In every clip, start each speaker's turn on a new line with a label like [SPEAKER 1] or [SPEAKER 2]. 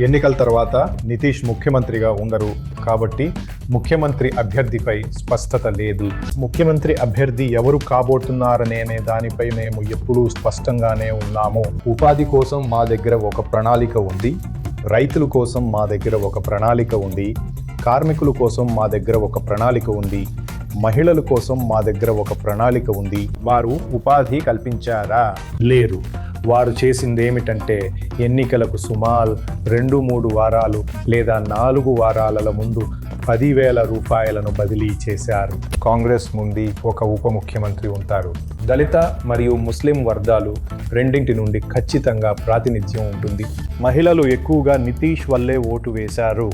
[SPEAKER 1] ఎన్నికల తర్వాత నితీష్ ముఖ్యమంత్రిగా ఉండరు కాబట్టి ముఖ్యమంత్రి అభ్యర్థిపై స్పష్టత లేదు. ముఖ్యమంత్రి అభ్యర్థి ఎవరు కాబోతున్నారనే అనే దానిపై మేము ఎప్పుడూ స్పష్టంగానే ఉన్నాము. ఉపాధి కోసం మా దగ్గర ఒక ప్రణాళిక ఉంది. రైతుల కోసం మా దగ్గర ఒక ప్రణాళిక ఉంది. కార్మికుల కోసం మా దగ్గర ఒక ప్రణాళిక ఉంది. మహిళల కోసం మా దగ్గర ఒక ప్రణాళిక ఉంది. వారు ఉపాధి కల్పించారా? లేరు వారు చేసింది ఏమిటంటే ఎన్నికలకు సుమారు రెండు మూడు వారాలు లేదా నాలుగు వారాల ముందు పదివేల రూపాయలను బదిలీ చేశారు. కాంగ్రెస్ నుండి ఒక ఉప ముఖ్యమంత్రి ఉంటారు. దళిత మరియు ముస్లిం వర్గాలు రెండింటి నుండి ఖచ్చితంగా ప్రాతినిధ్యం ఉంటుంది. మహిళలు ఎక్కువగా నితీష్ వల్లే ఓటు వేశారు.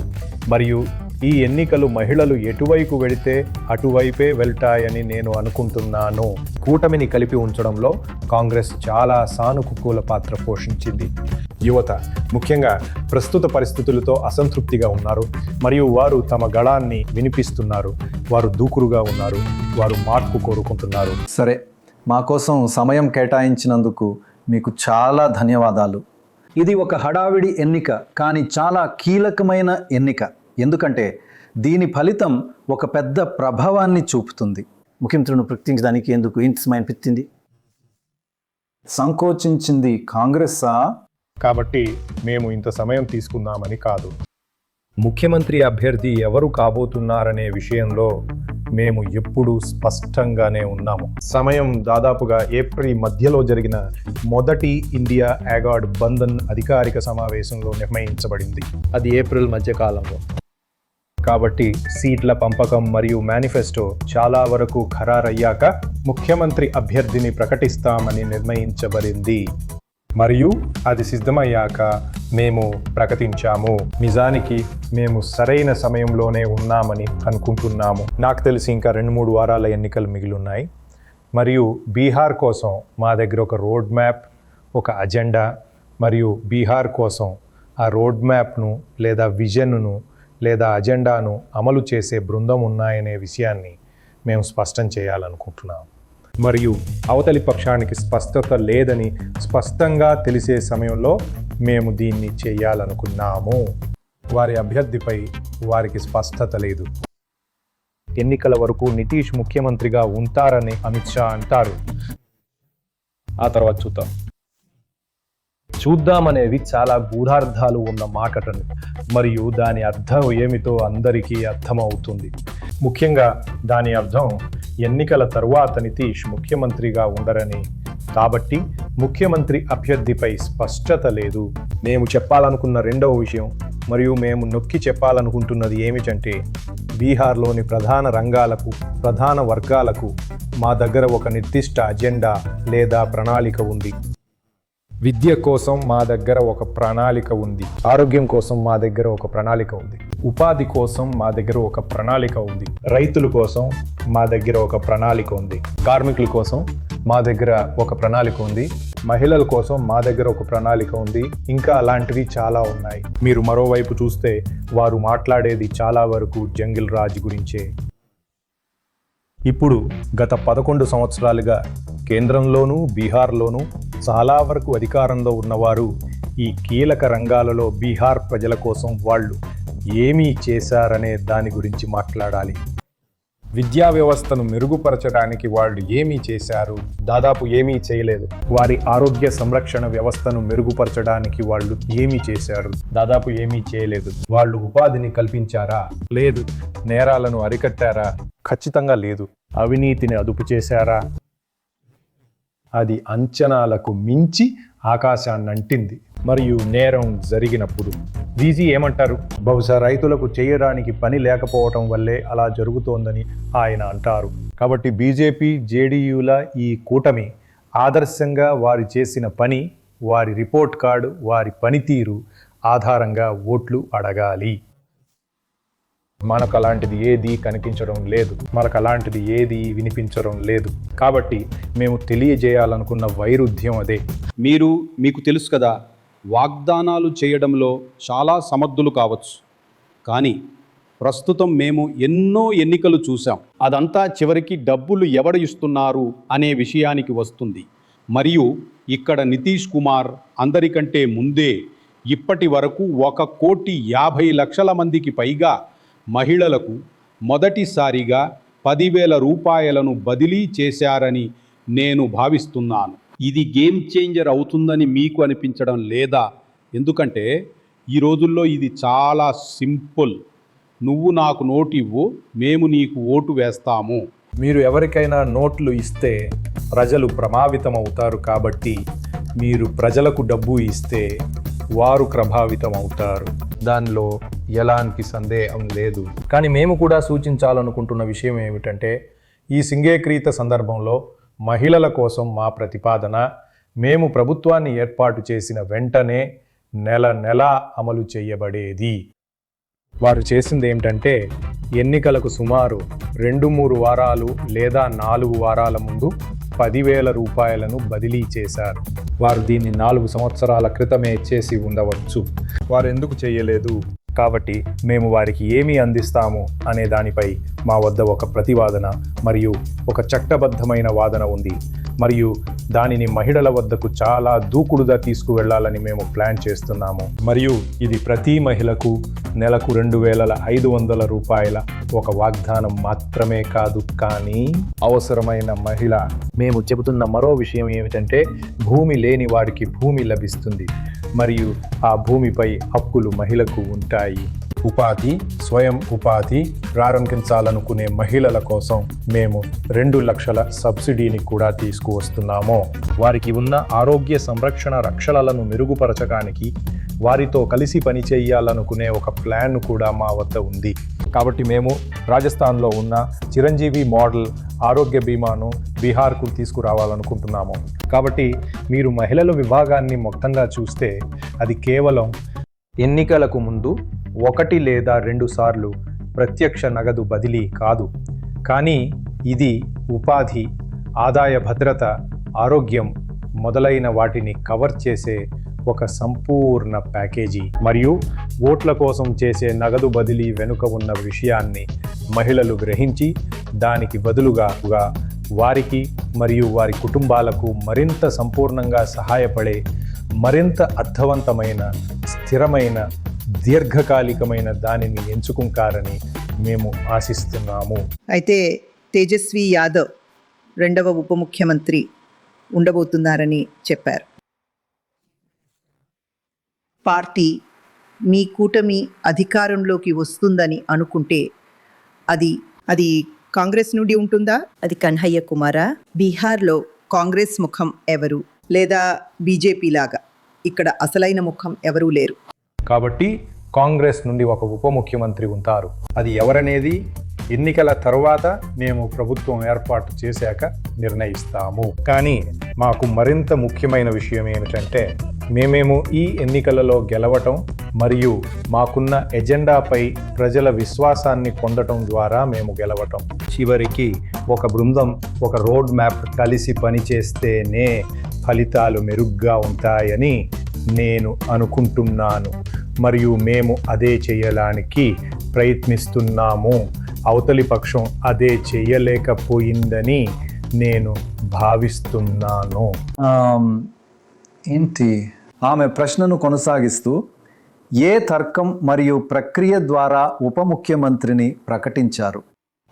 [SPEAKER 1] మరియు ఈ ఎన్నికలు మహిళలు ఎటువైపు వెళితే అటువైపే వెళ్తాయని నేను అనుకుంటున్నాను. కూటమిని కలిపి ఉంచడంలో కాంగ్రెస్ చాలా సానుకూల పాత్ర పోషించింది. యువత ముఖ్యంగా ప్రస్తుత పరిస్థితులతో అసంతృప్తిగా ఉన్నారు. మరియు వారు తమ గళాన్ని వినిపిస్తున్నారు. వారు దూకుడుగా ఉన్నారు. వారు మార్పు కోరుకుంటున్నారు.
[SPEAKER 2] సరే మా కోసం సమయం కేటాయించినందుకు మీకు చాలా ధన్యవాదాలు. ఇది ఒక హడావిడి ఎన్నిక కానీ చాలా కీలకమైన ఎన్నిక. ఎందుకంటే దీని ఫలితం ఒక పెద్ద ప్రభావాన్ని చూపుతుంది.
[SPEAKER 3] ముఖ్యమంత్రిని ప్రకటించడానికి ఎందుకు ఇంత సమయం పెట్టింది
[SPEAKER 2] సంకోచించింది కాంగ్రెస్సా?
[SPEAKER 1] కాబట్టి మేము ఇంత సమయం తీసుకున్నామని కాదు. ముఖ్యమంత్రి అభ్యర్థి ఎవరు కాబోతున్నారనే విషయంలో మేము ఎప్పుడూ స్పష్టంగానే ఉన్నాము. సమయం దాదాపుగా ఏప్రిల్ మధ్యలో జరిగిన మొదటి ఇండియా అగార్డ్ బంధన్ అధికారిక సమావేశంలో నిర్ణయించబడింది. అది ఏప్రిల్ మధ్య కాలంలో. కాబట్టి సీట్ల పంపకం మరియు మేనిఫెస్టో చాలా వరకు ఖరారయ్యాక ముఖ్యమంత్రి అభ్యర్థిని ప్రకటిస్తామని నిర్ణయించబడింది. మరియు అది సిద్ధమయ్యాక మేము ప్రకటించాము. నిజానికి మేము సరైన సమయంలోనే ఉన్నామని అనుకుంటున్నాము. నాకు తెలిసి ఇంకా రెండు మూడు వారాల ఎన్నికలు మిగిలిన్నాయి. మరియు బీహార్ కోసం మా దగ్గర ఒక రోడ్ మ్యాప్ ఒక అజెండా మరియు బీహార్ కోసం ఆ రోడ్ మ్యాప్ను లేదా విజన్ను లేదా అజెండాను అమలు చేసే బృందం ఉన్నాయనే విషయాన్ని మేము స్పష్టం చేయాలనుకుంటున్నాం. మరియు అవతలి పక్షానికి స్పష్టత లేదని స్పష్టంగా తెలిసే సమయంలో మేము దీన్ని చేయాలనుకున్నాము. వారి అభ్యర్థిపై వారికి స్పష్టత లేదు. ఎన్నికల వరకు నితీష్ ముఖ్యమంత్రిగా ఉంటారని అమిత్ షా అంటారు. ఆ తర్వాత చూద్దాం. చూద్దామనేవి చాలా గూఢార్థాలు ఉన్న మాటటని మరియు దాని అర్థం ఏమిటో అందరికీ అర్థమవుతుంది. ముఖ్యంగా దాని అర్థం ఎన్నికల తరువాత నితీష్ ముఖ్యమంత్రిగా ఉండరని. కాబట్టి ముఖ్యమంత్రి అభ్యర్థిపై స్పష్టత లేదు. మేము చెప్పాలనుకున్న రెండవ విషయం మరియు మేము నొక్కి చెప్పాలనుకుంటున్నది ఏమిటంటే బీహార్లోని ప్రధాన రంగాలకు ప్రధాన వర్గాలకు మా దగ్గర ఒక నిర్దిష్ట అజెండా లేదా ప్రణాళిక ఉంది. విద్య కోసం మా దగ్గర ఒక ప్రణాళిక ఉంది. ఆరోగ్యం కోసం మా దగ్గర ఒక ప్రణాళిక ఉంది. ఉపాధి కోసం మా దగ్గర ఒక ప్రణాళిక ఉంది. రైతుల కోసం మా దగ్గర ఒక ప్రణాళిక ఉంది. కార్మికుల కోసం మా దగ్గర ఒక ప్రణాళిక ఉంది. మహిళల కోసం మా దగ్గర ఒక ప్రణాళిక ఉంది. ఇంకా అలాంటివి చాలా ఉన్నాయి. మీరు మరోవైపు చూస్తే వారు మాట్లాడేది చాలా వరకు జంగిల్ రాజ్ గురించే. ఇప్పుడు గత పదకొండు సంవత్సరాలుగా కేంద్రంలోనూ బీహార్లోనూ చాలా వరకు అధికారంలో ఉన్నవారు ఈ కీలక రంగాలలో బీహార్ ప్రజల కోసం వాళ్ళు ఏమీ చేశారనే దాని గురించి మాట్లాడాలి. విద్యా వ్యవస్థను మెరుగుపరచడానికి వాళ్ళు ఏమీ చేశారు? దాదాపు ఏమీ చేయలేదు. వారి ఆరోగ్య సంరక్షణ వ్యవస్థను మెరుగుపరచడానికి వాళ్ళు ఏమీ చేశారు? దాదాపు ఏమీ చేయలేదు. వాళ్ళు ఉపాధిని కల్పించారా? లేదు. నేరాలను అరికట్టారా? ఖచ్చితంగా లేదు. అవినీతిని అదుపు చేశారా? అది అంచనాలకు మించి ఆకాశాన్ని అంటింది. మరియు నేరం జరిగినప్పుడు వీజీ ఏమంటారు? బహుశా రైతులకు చేయడానికి పని లేకపోవటం వల్లే అలా జరుగుతోందని ఆయన అంటారు. కాబట్టి బీజేపీ జేడీయూల ఈ కూటమి ఆదర్శంగా వారు చేసిన పని వారి రిపోర్ట్ కార్డు వారి పనితీరు ఆధారంగా ఓట్లు అడగాలి. మనకు అలాంటిది ఏది కనిపించడం లేదు. మనకు అలాంటిది ఏది వినిపించడం లేదు. కాబట్టి మేము తెలియజేయాలనుకున్న వైరుధ్యం అదే.
[SPEAKER 4] మీరు మీకు తెలుసు కదా వాగ్దానాలు చేయడంలో చాలా సమర్థులు కావచ్చు. కానీ ప్రస్తుతం మేము ఎన్నో ఎన్నికలు చూసాం అదంతా చివరికి డబ్బులు ఎవడు ఇస్తున్నారు అనే విషయానికి వస్తుంది. మరియు ఇక్కడ నితీష్ కుమార్ అందరికంటే ముందే ఇప్పటి వరకు ఒక కోటి యాభై లక్షల మందికి పైగా మహిళలకు మొదటిసారిగా పదివేల రూపాయలను బదిలీ చేశారని నేను భావిస్తున్నాను. ఇది గేమ్ చేంజర్ అవుతుందని మీకు అనిపించడం లేదా? ఎందుకంటే ఈ రోజుల్లో ఇది చాలా సింపుల్. నువ్వు నాకు నోటు ఇవ్వు మేము నీకు ఓటు వేస్తాము.
[SPEAKER 1] మీరు ఎవరికైనా నోట్లు ఇస్తే ప్రజలు ప్రభావితం అవుతారు కాబట్టి మీరు ప్రజలకు డబ్బు ఇస్తే వారు ప్రభావితం అవుతారు దానిలో ఎలాంటి సందేహం లేదు. కానీ మేము కూడా సూచించాలనుకుంటున్న విషయం ఏమిటంటే ఈ సింగేక్రీత సందర్భంలో మహిళల కోసం మా ప్రతిపాదన మేము ప్రభుత్వాన్ని ఏర్పాటు చేసిన వెంటనే నెల నెల అమలు చేయబడేది. వారు చేసింది ఏమిటంటే ఎన్నికలకు సుమారు రెండు మూడు వారాలు లేదా నాలుగు వారాల ముందు పదివేల రూపాయలను బదిలీ చేశారు. వారు దీన్ని నాలుగు సంవత్సరాల క్రితమే చేసి ఉండవచ్చు. వారు ఎందుకు చేయలేదు? కాబట్టి మేము వారికి ఏమి అందిస్తాము అనే దానిపై మా వద్ద ఒక ప్రతివాదన మరియు ఒక చట్టబద్ధమైన వాదన ఉంది. మరియు దానిని మహిళల వద్దకు చాలా దూకుడుగా తీసుకువెళ్ళాలని మేము ప్లాన్ చేస్తున్నాము. మరియు ఇది ప్రతి మహిళకు నెలకు రెండు వేల ఐదు వందల రూపాయల ఒక వాగ్దానం మాత్రమే కాదు కానీ అవసరమైన మహిళ. మేము చెబుతున్న మరో విషయం ఏమిటంటే భూమి లేని వాడికి భూమి లభిస్తుంది. మరియు ఆ భూమిపై హక్కులు మహిళకు ఉంటాయి. ఉపాధి స్వయం ఉపాధి ప్రారంభించాలనుకునే మహిళల కోసం మేము రెండు లక్షల సబ్సిడీని కూడా తీసుకువస్తున్నాము. వారికి ఉన్న ఆరోగ్య సంరక్షణ రక్షణలను మెరుగుపరచడానికి వారితో కలిసి పనిచేయాలనుకునే ఒక ప్లాన్ కూడా మా వద్ద ఉంది. కాబట్టి మేము రాజస్థాన్లో ఉన్న చిరంజీవి మోడల్ ఆరోగ్య బీమాను బీహార్కు తీసుకురావాలనుకుంటున్నాము. కాబట్టి మీరు మహిళల విభాగాన్ని మొత్తంగా చూస్తే అది కేవలం ఎన్నికలకు ముందు ఒకటి లేదా రెండు సార్లు ప్రత్యక్ష నగదు బదిలీ కాదు. కానీ ఇది ఉపాధి ఆదాయ భద్రత ఆరోగ్యం మొదలైన వాటిని కవర్ చేసే ఒక సంపూర్ణ ప్యాకేజీ. మరియు ఓట్ల కోసం చేసే నగదు బదిలీ వెనుక ఉన్న విషయాన్ని మహిళలు గ్రహించి దానికి బదులుగా వారికి మరియు వారి కుటుంబాలకు మరింత సంపూర్ణంగా సహాయపడే మరింత అర్థవంతమైన స్థిరమైన దీర్ఘకాలికమైన దానిని ఎంచుకుంటారని మేము ఆశిస్తున్నాము.
[SPEAKER 5] అయితే తేజస్వి యాదవ్ రెండవ ఉప ముఖ్యమంత్రి ఉండబోతున్నారని చెప్పారు. పార్టీ మీ కూటమి అధికారంలోకి వస్తుందని అనుకుంటే అది అది కాంగ్రెస్ నుండి ఉంటుందా? అది కన్హయ్య కుమారా బీహార్లో కాంగ్రెస్ ముఖం ఎవరు? లేదా బీజేపీ లాగా ఇక్కడ అసలైన ముఖం ఎవరూ లేరు?
[SPEAKER 1] కాబట్టి కాంగ్రెస్ నుండి ఒక ఉప ముఖ్యమంత్రి ఉంటారు. అది ఎవరనేది ఎన్నికల తర్వాత మేము ప్రభుత్వం ఏర్పాటు చేశాక నిర్ణయిస్తాము. కానీ మాకు మరింత ముఖ్యమైన విషయం ఏమిటంటే మేమేమో ఈ ఎన్నికలలో గెలవటం మరియు మాకున్న ఎజెండాపై ప్రజల విశ్వాసాన్ని పొందటం ద్వారా మేము గెలవటం. చివరికి ఒక బృందం ఒక రోడ్ మ్యాప్ కలిసి పనిచేస్తేనే ఫలితాలు మెరుగ్గా ఉంటాయని నేను అనుకుంటున్నాను. మరియు మేము అదే చేయడానికి ప్రయత్నిస్తున్నాము. అవతలి పక్షం అదే చేయలేకపోయిందని నేను భావిస్తున్నాను.
[SPEAKER 2] ఏంటి? ఆమె ప్రశ్నను కొనసాగిస్తూ ఏ తర్కం మరియు ప్రక్రియ ద్వారా ఉప ముఖ్యమంత్రిని ప్రకటించారు?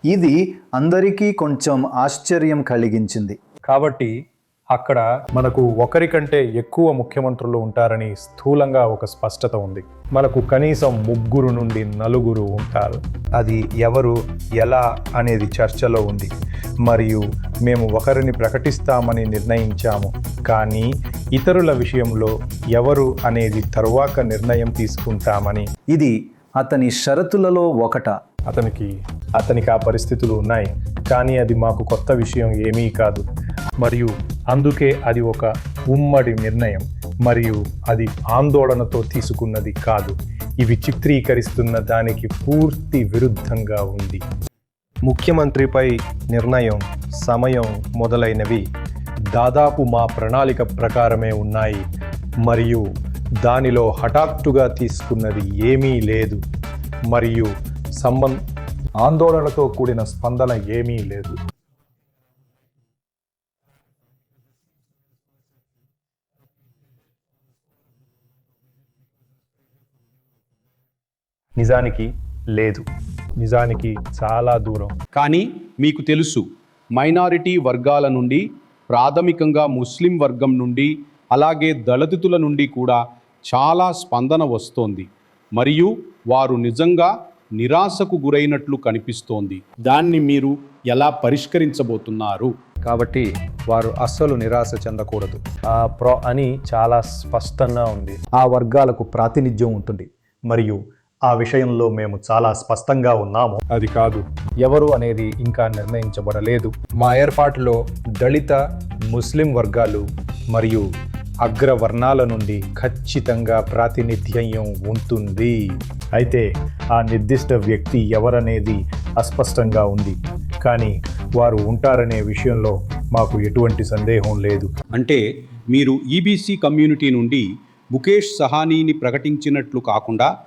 [SPEAKER 2] ఇది అందరికీ కొంచెం ఆశ్చర్యం కలిగించింది.
[SPEAKER 1] కాబట్టి అక్కడ మనకు ఒకరికంటే ఎక్కువ ముఖ్యమంత్రులు ఉంటారని స్థూలంగా ఒక స్పష్టత ఉంది. మనకు కనీసం ముగ్గురు నుండి నలుగురు ఉంటారు. అది ఎవరు ఎలా అనేది చర్చలో ఉంది. మరియు మేము ఒకరిని ప్రకటిస్తామని నిర్ణయించాము. కానీ ఇతరుల విషయంలో ఎవరు అనేది తరువాత నిర్ణయం తీసుకుంటామని.
[SPEAKER 2] ఇది అతని షరతులలో ఒకట.
[SPEAKER 1] అతనికి అతనికి ఆ పరిస్థితులు ఉన్నాయి కానీ అది మాకు కొత్త విషయం ఏమీ కాదు. మరియు అందుకే అది ఒక ఉమ్మడి నిర్ణయం మరియు అది ఆందోళనతో తీసుకున్నది కాదు. ఇవి చిత్రీకరిస్తున్న దానికి పూర్తి విరుద్ధంగా ఉంది. ముఖ్యమంత్రిపై నిర్ణయం సమయం మొదలైనవి దాదాపు మా ప్రణాళిక ప్రకారమే ఉన్నాయి మరియు దానిలో హఠాత్తుగా తీసుకున్నది ఏమీ లేదు మరియు సంబంధ ఆందోళనతో కూడిన స్పందన ఏమీ లేదు. నిజానికి లేదు. నిజానికి చాలా దూరం.
[SPEAKER 4] కానీ మీకు తెలుసు మైనారిటీ వర్గాల నుండి ప్రాథమికంగా ముస్లిం వర్గం నుండి అలాగే దళితుల నుండి కూడా చాలా స్పందన వస్తోంది. మరియు వారు నిజంగా నిరాశకు గురైనట్లు కనిపిస్తోంది. దాన్ని మీరు ఎలా పరిష్కరించబోతున్నారు?
[SPEAKER 1] కాబట్టి వారు అస్సలు నిరాశ చెందకూడదు. ఆ ప్రో అని చాలా స్పష్టంగా ఉంది. ఆ వర్గాలకు ప్రాతినిధ్యం ఉంటుంది. మరియు ఆ విషయంలో మేము చాలా స్పష్టంగా ఉన్నాము. అది కాదు. ఎవరు అనేది ఇంకా నిర్ణయించబడలేదు. మా ఏర్పాటులో దళిత ముస్లిం వర్గాలు మరియు అగ్రవర్ణాల నుండి ఖచ్చితంగా ప్రాతినిధ్యం ఉంటుంది. అయితే ఆ నిర్దిష్ట వ్యక్తి ఎవరనేది అస్పష్టంగా ఉంది. కానీ వారు ఉంటారనే విషయంలో మాకు ఎటువంటి సందేహం లేదు.
[SPEAKER 4] అంటే మీరు ఈబీసీ కమ్యూనిటీ నుండి ముఖేష్ సహానీని ప్రకటించినట్లు కాకుండా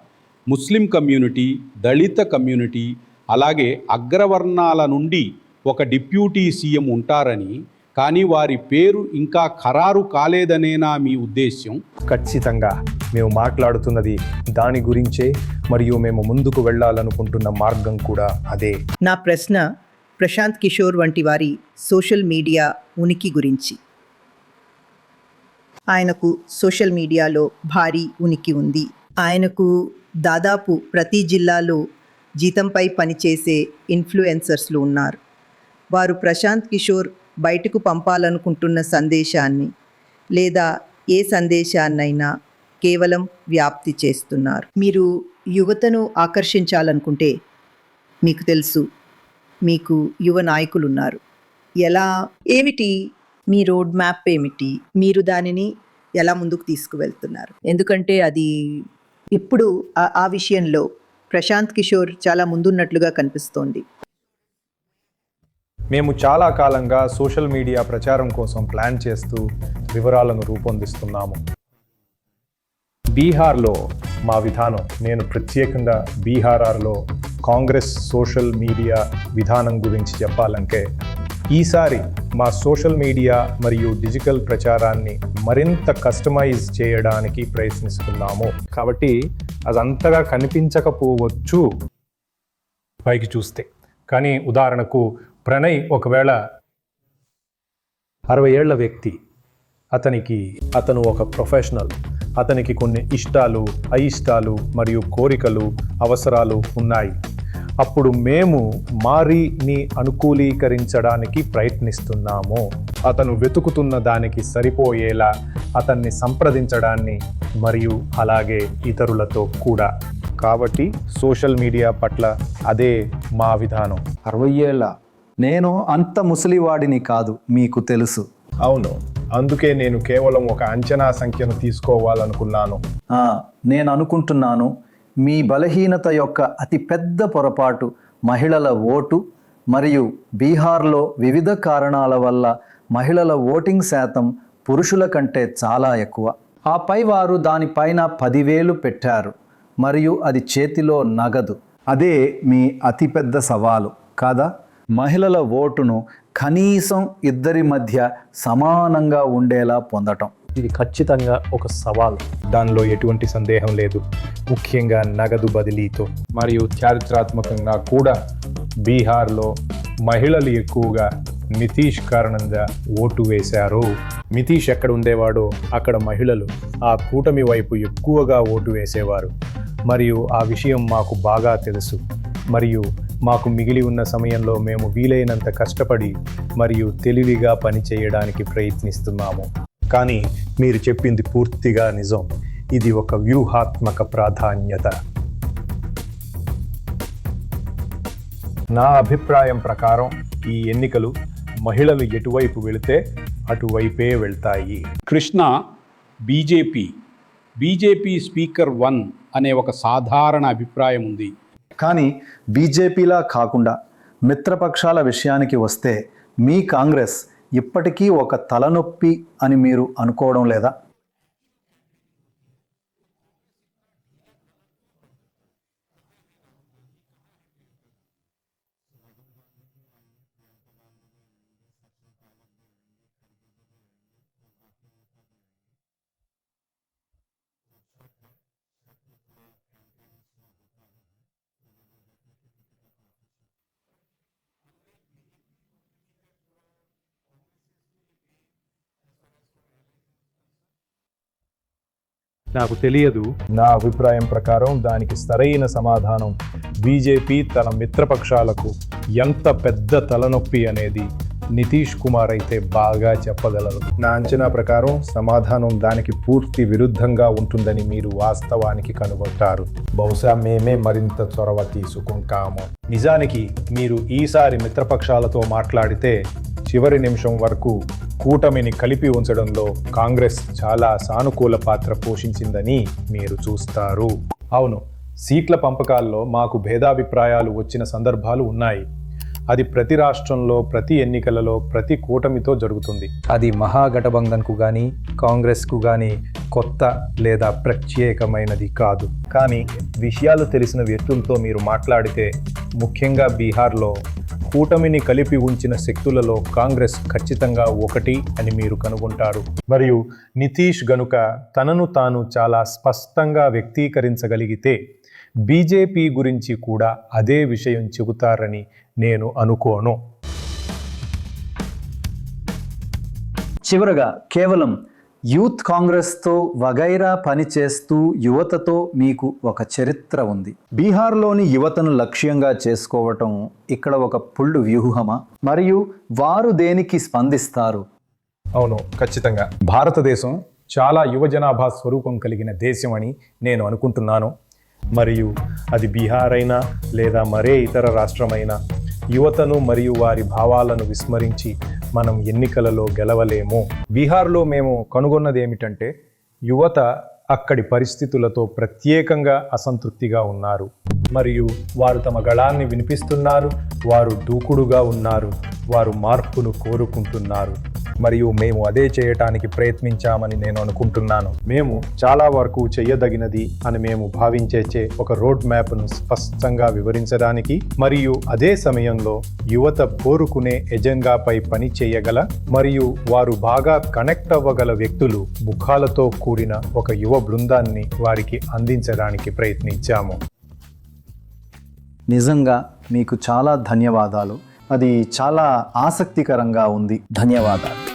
[SPEAKER 4] ముస్లిం కమ్యూనిటీ దళిత కమ్యూనిటీ అలాగే అగ్రవర్ణాల నుండి ఒక డిప్యూటీ సీఎం ఉంటారని కానీ వారి పేరు ఇంకా ఖరారు కాలేదనేనా మీ ఉద్దేశ్యం?
[SPEAKER 1] ఖచ్చితంగా. మేము మాట్లాడుతున్నది దాని గురించే మరియు మేము ముందుకు వెళ్ళాలనుకుంటున్న మార్గం కూడా అదే.
[SPEAKER 5] నా ప్రశ్న ప్రశాంత్ కిషోర్ వంటి వారి సోషల్ మీడియా ఉనికి గురించి. ఆయనకు సోషల్ మీడియాలో భారీ ఉనికి ఉంది. ఆయనకు దాదాపు ప్రతి జిల్లాలో జీతంపై పనిచేసే ఇన్ఫ్లుయెన్సర్స్లు ఉన్నారు. వారు ప్రశాంత్ కిషోర్ బయటకు పంపాలనుకుంటున్న సందేశాన్ని లేదా ఏ సందేశాన్నైనా కేవలం వ్యాప్తి చేస్తున్నారు. మీరు యువతను ఆకర్షించాలనుకుంటే మీకు తెలుసు మీకు యువ నాయకులు ఉన్నారు ఎలా ఏమిటి మీ రోడ్ మ్యాప్ ఏమిటి? మీరు దానిని ఎలా ముందుకు తీసుకువెళ్తున్నారు? ఎందుకంటే అది ఇప్పుడు ఆ- ఆ విషయంలో ప్రశాంత్ కిషోర్ చాలా ముందున్నట్లుగా కనిపిస్తోంది.
[SPEAKER 1] మేము చాలా కాలంగా సోషల్ మీడియా ప్రచారం కోసం ప్లాన్ చేస్తూ వివరాలను రూపొందిస్తున్నాము. బీహార్లో మా విధానం నేను ప్రత్యేకంగా బీహార్లో కాంగ్రెస్ సోషల్ మీడియా విధానం గురించి చెప్పాలంటే ఈసారి మా సోషల్ మీడియా మరియు డిజిటల్ ప్రచారాన్ని మరింత కస్టమైజ్ చేయడానికి ప్రయత్నిస్తున్నాము. కాబట్టి అదంతగా కనిపించకపోవచ్చు. పైకి చూస్తే కానీ ఉదాహరణకు ప్రణయ్ ఒకవేళ అరవై ఏళ్ళ వ్యక్తి అతనికి అతను ఒక ప్రొఫెషనల్ అతనికి కొన్ని ఇష్టాలు అయిష్టాలు మరియు కోరికలు అవసరాలు ఉన్నాయి. అప్పుడు మేము మారిని అనుకూలీకరించడానికి ప్రయత్నిస్తున్నాము. అతను వెతుకుతున్న దానికి సరిపోయేలా అతన్ని సంప్రదించడాన్ని మరియు అలాగే ఇతరులతో కూడా. కాబట్టి సోషల్ మీడియా పట్ల అదే మా విధానం.
[SPEAKER 2] అరవై ఏళ్ళ నేను అంత ముసలివాడిని కాదు మీకు తెలుసు.
[SPEAKER 1] అవును అందుకే నేను కేవలం ఒక అంచనా సంఖ్యను తీసుకోవాలనుకున్నాను.
[SPEAKER 2] ఆ, నేను అనుకుంటున్నాను మీ బలహీనత యొక్క అతి పెద్ద పొరపాటు మహిళల ఓటు మరియు బీహార్లో వివిధ కారణాల వల్ల మహిళల ఓటింగ్ శాతం పురుషుల కంటే చాలా ఎక్కువ. ఆపై వారు దానిపైన పదివేలు పెట్టారు మరియు అది చేతిలో నగదు. అదే మీ అతిపెద్ద సవాలు కాదా? మహిళల ఓటును కనీసం ఇద్దరి మధ్య సమానంగా ఉండేలా పొందటం.
[SPEAKER 1] ఇది ఖచ్చితంగా ఒక సవాల్. దానిలో ఎటువంటి సందేహం లేదు. ముఖ్యంగా నగదు బదిలీతో. మరియు చారిత్రాత్మకంగా కూడా బీహార్లో మహిళలు ఎక్కువగా నితీష్ కారణంగా ఓటు వేశారు. నితీష్ ఎక్కడ ఉండేవాడో అక్కడ మహిళలు ఆ కూటమి వైపు ఎక్కువగా ఓటు వేసేవారు. మరియు ఆ విషయం మాకు బాగా తెలుసు. మరియు మాకు మిగిలి ఉన్న సమయంలో మేము వీలైనంత కష్టపడి మరియు తెలివిగా పనిచేయడానికి ప్రయత్నిస్తున్నాము. కానీ మీరు చెప్పింది పూర్తిగా నిజం. ఇది ఒక వ్యూహాత్మక ప్రాధాన్యత. నా అభిప్రాయం ప్రకారం ఈ ఎన్నికలు మహిళలు ఎటువైపు వెళితే అటువైపే వెళ్తాయి.
[SPEAKER 4] Krishna BJP. BJP speaker one అనే ఒక సాధారణ అభిప్రాయం ఉంది.
[SPEAKER 2] కానీ బీజేపీలా కాకుండా మిత్రపక్షాల విషయానికి వస్తే మీ కాంగ్రెస్ ఇప్పటికీ ఒక తలనొప్పి అని మీరు అనుకోవడం లేదా?
[SPEAKER 1] నాకు తెలియదు. నా అభిప్రాయం ప్రకారం దానికి సరైన సమాధానం బీజేపీ తన మిత్రపక్షాలకు ఎంత పెద్ద తలనొప్పి అనేది నితీష్ కుమార్ అయితే బాగా చెప్పగలరు. నా అంచనా ప్రకారం సమాధానం దానికి పూర్తి విరుద్ధంగా ఉంటుందని మీరు వాస్తవానికి కనుగొంటారు. బహుశా మేమే మరింత చొరవ తీసుకుంటాము. నిజానికి మీరు ఈసారి మిత్రపక్షాలతో మాట్లాడితే చివరి నిమిషం వరకు కూటమిని కలిపి ఉంచడంలో కాంగ్రెస్ చాలా సానుకూల పాత్ర పోషించిందని మీరు చూస్తారు. అవును సీట్ల పంపకాల్లో మాకు భేదాభిప్రాయాలు వచ్చిన సందర్భాలు ఉన్నాయి. అది ప్రతి రాష్ట్రంలో ప్రతి ఎన్నికలలో ప్రతి కూటమితో జరుగుతుంది. అది మహాగఠబంధన్కు కానీ కాంగ్రెస్కు కానీ కొత్త లేదా ప్రత్యేకమైనది కాదు. కానీ విషయాలు తెలిసిన వ్యక్తులతో మీరు మాట్లాడితే ముఖ్యంగా బీహార్లో కూటమిని కలిపి ఉంచిన శక్తులలో కాంగ్రెస్ ఖచ్చితంగా ఒకటి అని మీరు కనుగొంటారు. మరియు నితీష్ గనుక తనను తాను చాలా స్పష్టంగా వ్యక్తీకరించగలిగితే బీజేపీ గురించి కూడా అదే విషయం చెబుతారని నేను అనుకోను.
[SPEAKER 2] చివరగా కేవలం యూత్ కాంగ్రెస్తో వగైరా పనిచేస్తూ యువతతో మీకు ఒక చరిత్ర ఉంది. బీహార్లోని యువతను లక్ష్యంగా చేసుకోవటం ఇక్కడ ఒక పుళ్ళు వ్యూహమా? మరియు వారు దేనికి స్పందిస్తారు?
[SPEAKER 1] అవును ఖచ్చితంగా. భారతదేశం చాలా యువ జనాభా స్వరూపం కలిగిన దేశం అని నేను అనుకుంటున్నాను. మరియు అది బీహార్ అయినా లేదా మరే ఇతర రాష్ట్రమైనా యువతను మరియు వారి భావాలను విస్మరించి మనం ఎన్నికలలో గెలవలేము. బీహార్లో మేము కనుగొన్నది ఏమిటంటే యువత అక్కడి పరిస్థితులతో ప్రత్యేకంగా అసంతృప్తిగా ఉన్నారు. మరియు వారు తమ గళాన్ని వినిపిస్తున్నారు వారు దూకుడుగా ఉన్నారు వారు మార్పును కోరుకుంటున్నారు. మరియు మేము అదే చేయటానికి ప్రయత్నించామని నేను అనుకుంటున్నాను. మేము చాలా వరకు చేయదగినది అని మేము భావించేచే ఒక రోడ్ మ్యాప్ను స్పష్టంగా వివరించడానికి మరియు అదే సమయంలో యువత కోరుకునే ఎజెండాపై పని చేయగల మరియు వారు బాగా కనెక్ట్ అవ్వగల వ్యక్తులు ముఖాలతో కూడిన ఒక యువ బృందాన్ని వారికి అందించడానికి ప్రయత్నించాము.
[SPEAKER 2] నిజంగా మీకు చాలా ధన్యవాదాలు. అది చాలా ఆసక్తికరంగా ఉంది.
[SPEAKER 3] ధన్యవాదాలు.